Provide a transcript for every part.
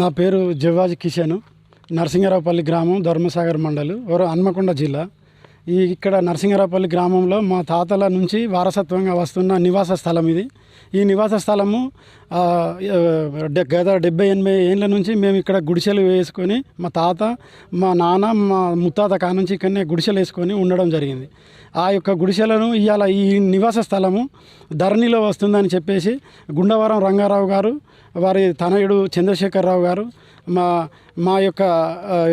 నా పేరు జవ్వాజి కిషన్ నరసింగరావుపల్లి గ్రామం ధర్మసాగర్ మండలు ఓర హన్మకొండ జిల్లా. ఈ ఇక్కడ నరసింగరాపల్లి గ్రామంలో మా తాతల నుంచి వారసత్వంగా వస్తున్న నివాస స్థలం ఇది. ఈ నివాస స్థలము డె- గత డెబ్బై ఎనభై ఏళ్ళ నుంచి మేము ఇక్కడ గుడిసెలు వేసుకొని మా తాత మా నాన్న మా ముత్తాత కా నుంచి ఇక్కడనే గుడిసెలు వేసుకొని ఉండడం జరిగింది. ఆ యొక్క గుడిసెలను ఇవాళ ఈ నివాస స్థలము ధరణిలో వస్తుందని చెప్పేసి గుండవరం రంగారావు గారు వారి తనయుడు చంద్రశేఖరరావు గారు మా మా యొక్క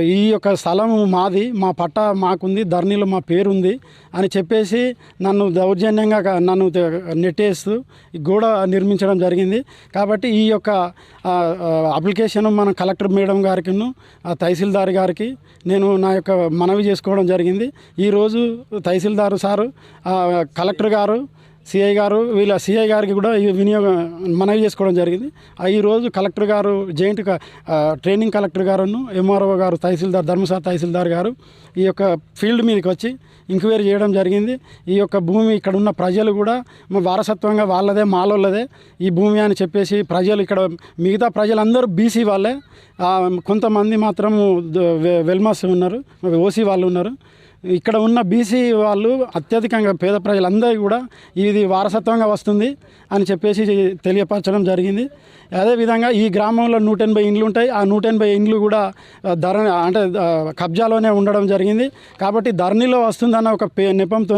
ఈ యొక్క స్థలము మాది మా పట్ట మాకుంది ధరణిలో మా పేరుంది అని చెప్పేసి నన్ను దౌర్జన్యంగా నన్ను నెట్టేస్తూ గోడ నిర్మించడం జరిగింది. కాబట్టి ఈ యొక్క అప్లికేషన్ మన కలెక్టర్ మేడం గారికి తహసీల్దార్ గారికి నేను నా యొక్క మనవి చేసుకోవడం జరిగింది. ఈరోజు తహసీల్దారు సారు కలెక్టర్ గారు సిఐ గారు వీళ్ళ సిఐ గారికి కూడా ఈ వినియోగం మనవి చేసుకోవడం జరిగింది. ఆ ఈరోజు కలెక్టర్ గారు జాయింట్ ట్రైనింగ్ కలెక్టర్ గారును ఎంఆర్ఓ గారు తహసీల్దార్ ధర్మసార్ తహసీల్దార్ గారు ఈ యొక్క ఫీల్డ్ మీదకి వచ్చి ఎంక్వైరీ చేయడం జరిగింది. ఈ యొక్క భూమి ఇక్కడ ఉన్న ప్రజలు కూడా మా వారసత్వంగా వాళ్ళదే మాలోళ్ళదే ఈ భూమి అని చెప్పేసి ప్రజలు ఇక్కడ మిగతా ప్రజలందరూ బీసీ వాళ్ళే. కొంతమంది మాత్రం వెల్మాస్ ఉన్నారు ఓసీ వాళ్ళు ఉన్నారు. ఇక్కడ ఉన్న బీసీ వాళ్ళు అత్యధికంగా పేద ప్రజలందరికీ కూడా ఇది వారసత్వంగా వస్తుంది అని చెప్పేసి తెలియపరచడం జరిగింది. అదేవిధంగా ఈ గ్రామంలో నూట ఎనభై ఇండ్లు ఉంటాయి. ఆ నూట ఎనభై ఇండ్లు కూడా ధర అంటే కబ్జాలోనే ఉండడం జరిగింది. కాబట్టి ధరణిలో వస్తుందన్న ఒక పే నెపంతో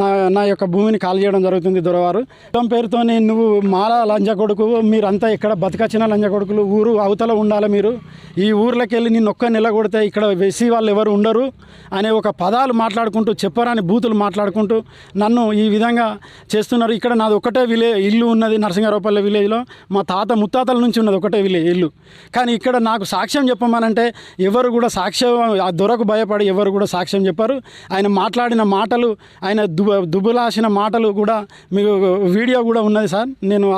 నా నా యొక్క భూమిని కాల్ చేయడం జరుగుతుంది దొరవారు. తమ పేరుతో నువ్వు మాల లంజ కొడుకు మీరంతా ఇక్కడ బతకచ్చిన లంజ కొడుకులు ఊరు అవతల ఉండాలి మీరు? ఈ ఊర్లోకి వెళ్ళి నిన్న ఒక్క నెల కొడితే ఇక్కడ వెసి వాళ్ళు ఎవరు ఉండరు? అనే ఒక పదాలు మాట్లాడుకుంటూ చెప్పరాని బూతులు మాట్లాడుకుంటూ నన్ను ఈ విధంగా చేస్తున్నారు. ఇక్కడ నాది ఒకటే విలే ఇల్లు ఉన్నది నరసింహారావుపల్లి విలేజ్లో. మా తాత ముత్తాతల నుంచి ఉన్నది ఒకటే విలేజ్ ఇల్లు. కానీ ఇక్కడ నాకు సాక్ష్యం చెప్పమనంటే ఎవరు కూడా సాక్ష్యం ఆ దొరకు భయపడి ఎవరు కూడా సాక్ష్యం చెప్పారు. ఆయన మాట్లాడిన మాటలు ఆయన దు దుబులాసిన మాటలు కూడా మీకు వీడియో కూడా ఉన్నది సార్. నేను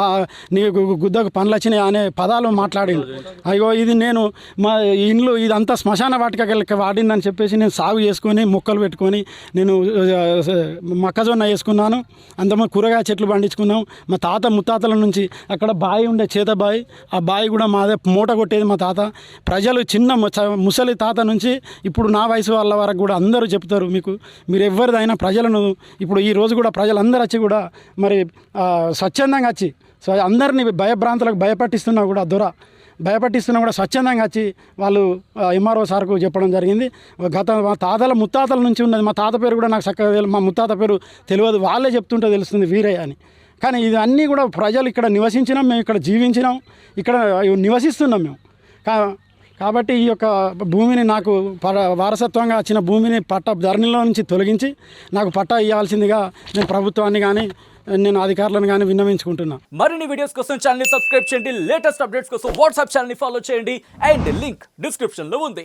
నీకు గుద్దకు పనులు వచ్చినాయి అనే పదాలు మాట్లాడిండు. అయ్యో ఇది నేను మా ఇండ్లు ఇదంతా శ్మశాన వాటిక వాడిందని చెప్పేసి నేను సాగు చేసుకొని మొక్కలు పెట్టుకొని నేను మొక్కజొన్న వేసుకున్నాను. అంతమంది కూరగాయ చెట్లు పండించుకున్నాం. మా తాత ముత్తాతల నుంచి అక్కడ బావి ఉండే చేత బావి ఆ బావి కూడా మాదే మూట కొట్టేది మా తాత. ప్రజలు చిన్న ముసలి తాత నుంచి ఇప్పుడు నా వయసు వాళ్ళ వరకు కూడా అందరూ చెప్తారు మీకు. మీరు ఎవరిదైనా ప్రజలను ఇప్పుడు ఈ రోజు కూడా ప్రజలందరూ వచ్చి కూడా మరి స్వచ్ఛందంగా వచ్చి సో అందరినీ భయభ్రాంతులకు భయపట్టిస్తున్నా కూడా దొర. భయపట్టిస్తున్నా కూడా స్వచ్ఛందంగా వచ్చి వాళ్ళు ఎంఆర్ఓ సార్కు చెప్పడం జరిగింది. గత మా తాతల ముత్తాతల నుంచి ఉన్నది. మా తాత పేరు కూడా నాకు చక్కగా తెలియదు మా ముత్తాత పేరు తెలియదు. వాళ్ళే చెప్తుంటే తెలుస్తుంది వీరయ్య అని. కానీ ఇది అన్నీ కూడా ప్రజలు ఇక్కడ నివసించినాం మేము ఇక్కడ జీవించినాం. ఇక్కడ నివసిస్తున్నాం మేము. కా కాబట్టి ఈ యొక్క భూమిని నాకు వారసత్వంగా వచ్చిన భూమిని పట్ట ధరణిలో నుంచి తొలగించి నాకు పట్టా ఇవ్వాల్సిందిగా నేను ప్రభుత్వాన్ని కానీ నేను అధికారులను కానీ విన్నవించుకుంటున్నా. మరిన్ని వీడియోస్ కోసం ఛానల్ సబ్స్క్రైబ్ చేయండి. లేటెస్ట్ అప్డేట్స్ కోసం వాట్సాప్ ఛానల్ ఫాలో చేయండి. అండ్ లింక్ డిస్క్రిప్షన్లో ఉంది.